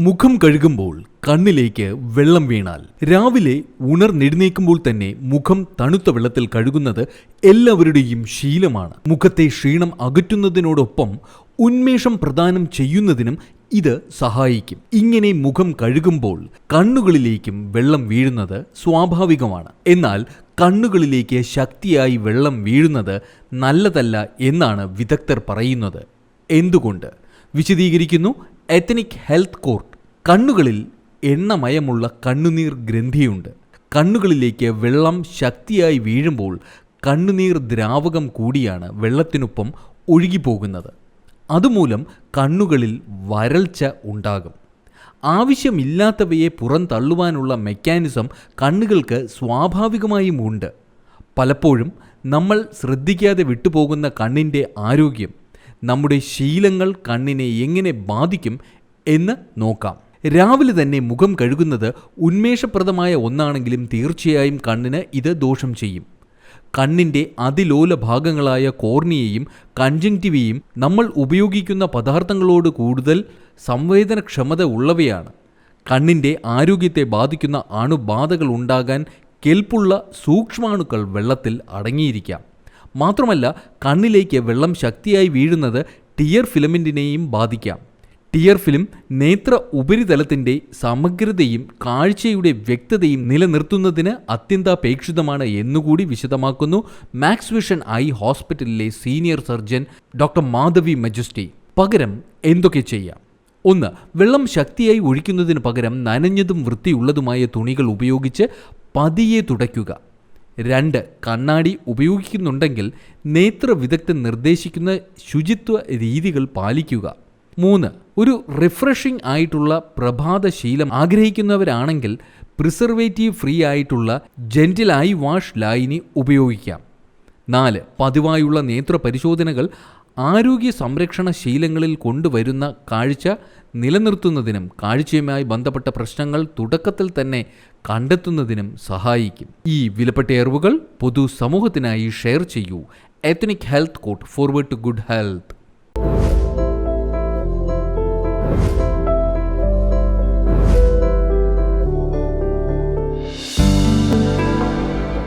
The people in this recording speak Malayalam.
മുഖം കഴുകുമ്പോൾ കണ്ണിലേക്ക് വെള്ളം വീണാൽ. രാവിലെ ഉണർന്നെഴുന്നേൽക്കുമ്പോൾ തന്നെ മുഖം തണുത്ത വെള്ളത്തിൽ കഴുകുന്നത് എല്ലാവരുടെയും ശീലമാണ്. മുഖത്തെ ക്ഷീണം അകറ്റുന്നതിനോടൊപ്പം ഉന്മേഷം പ്രദാനം ചെയ്യുന്നതിനും ഇത് സഹായിക്കും. ഇങ്ങനെ മുഖം കഴുകുമ്പോൾ കണ്ണുകളിലേക്കും വെള്ളം വീഴുന്നത് സ്വാഭാവികമാണ്. എന്നാൽ കണ്ണുകളിലേക്ക് ശക്തിയായി വെള്ളം വീഴുന്നത് നല്ലതല്ല എന്നാണ് വിദഗ്ധർ പറയുന്നത്. എന്തുകൊണ്ട്? വിശദീകരിക്കുന്നു. എത്തനിക് ഹെൽത്ത് കോർട്ട് കണ്ണുകളിൽ എണ്ണമയമുള്ള കണ്ണുനീർ ഗ്രന്ഥിയുണ്ട്. കണ്ണുകളിലേക്ക് വെള്ളം ശക്തിയായി വീഴുമ്പോൾ കണ്ണുനീർ ദ്രാവകം കൂടിയാണ് വെള്ളത്തിനൊപ്പം ഒഴുകിപ്പോകുന്നത്. അതുമൂലം കണ്ണുകളിൽ വരൾച്ച ഉണ്ടാകും. ആവശ്യമില്ലാത്തവയെ പുറന്തള്ളുവാനുള്ള മെക്കാനിസം കണ്ണുകൾക്ക് സ്വാഭാവികമായും ഉണ്ട്. പലപ്പോഴും നമ്മൾ ശ്രദ്ധിക്കാതെ വിട്ടുപോകുന്ന കണ്ണിന്റെ ആരോഗ്യം നമ്മുടെ ശീലങ്ങൾ കണ്ണിനെ എങ്ങനെ ബാധിക്കും എന്ന് നോക്കാം. രാവിലെ തന്നെ മുഖം കഴുകുന്നത് ഉന്മേഷപ്രദമായ ഒന്നാണെങ്കിലും തീർച്ചയായും കണ്ണിന് ഇത് ദോഷം ചെയ്യും. കണ്ണിന്റെ അതിലോല ഭാഗങ്ങളായ കോർണിയയും കൺജങ്ക്റ്റിവയും നമ്മൾ ഉപയോഗിക്കുന്ന പദാർത്ഥങ്ങളോട് കൂടുതൽ സംവേദനക്ഷമത ഉള്ളവയാണ്. കണ്ണിന്റെ ആരോഗ്യത്തെ ബാധിക്കുന്ന അണുബാധകൾ ഉണ്ടാകാൻ കെൽപ്പുള്ള സൂക്ഷ്മാണുക്കൾ വെള്ളത്തിൽ അടങ്ങിയിരിക്കാം. മാത്രമല്ല കണ്ണിലേക്ക് വെള്ളം ശക്തിയായി വീഴുന്നത് ടിയർ ഫിലമെന്റിനെയും ബാധിക്കാം. ടിയർ ഫിലിം നേത്ര ഉപരിതലത്തിന്റെ സമഗ്രതയും കാഴ്ചയുടെ വ്യക്തതയും നിലനിർത്തുന്നതിന് അത്യന്താപേക്ഷിതമാണ് എന്നുകൂടി വിശദമാക്കുന്നു മാക്സ് വിഷൻ ഐ ഹോസ്പിറ്റലിലെ സീനിയർ സർജൻ ഡോക്ടർ മാധവി മജസ്റ്റി. പകരം എന്തൊക്കെ ചെയ്യാം? ഒന്ന് വെള്ളം ശക്തിയായി ഒഴിക്കുന്നതിന് പകരം നനഞ്ഞതും വൃത്തിയുള്ളതുമായ തുണികൾ ഉപയോഗിച്ച് പതിയെ തുടയ്ക്കുക. രണ്ട് കണ്ണാടി ഉപയോഗിക്കുന്നുണ്ടെങ്കിൽ നേത്ര വിദഗ്ധൻ നിർദ്ദേശിക്കുന്ന ശുചിത്വ രീതികൾ പാലിക്കുക. മൂന്ന് ഒരു റിഫ്രഷിംഗ് ആയിട്ടുള്ള പ്രഭാതശീലം ആഗ്രഹിക്കുന്നവരാണെങ്കിൽ പ്രിസർവേറ്റീവ് ഫ്രീ ആയിട്ടുള്ള ജെന്റിൽ ഐ വാഷ് ലൈനി ഉപയോഗിക്കാം. നാല് പതിവായുള്ള നേത്ര പരിശോധനകൾ ആരോഗ്യ സംരക്ഷണ ശീലങ്ങളിൽ കൊണ്ടുവരുന്ന കാഴ്ച നിലനിർത്തുന്നതിനും കാഴ്ചയുമായി ബന്ധപ്പെട്ട പ്രശ്നങ്ങൾ തുടക്കത്തിൽ തന്നെ കണ്ടെത്തുന്നതിനും സഹായിക്കും. ഈ വിലപ്പെട്ട അറിവുകൾ പൊതു സമൂഹത്തിനായി ഷെയർ ചെയ്യൂ. Ethnic health code forward to good health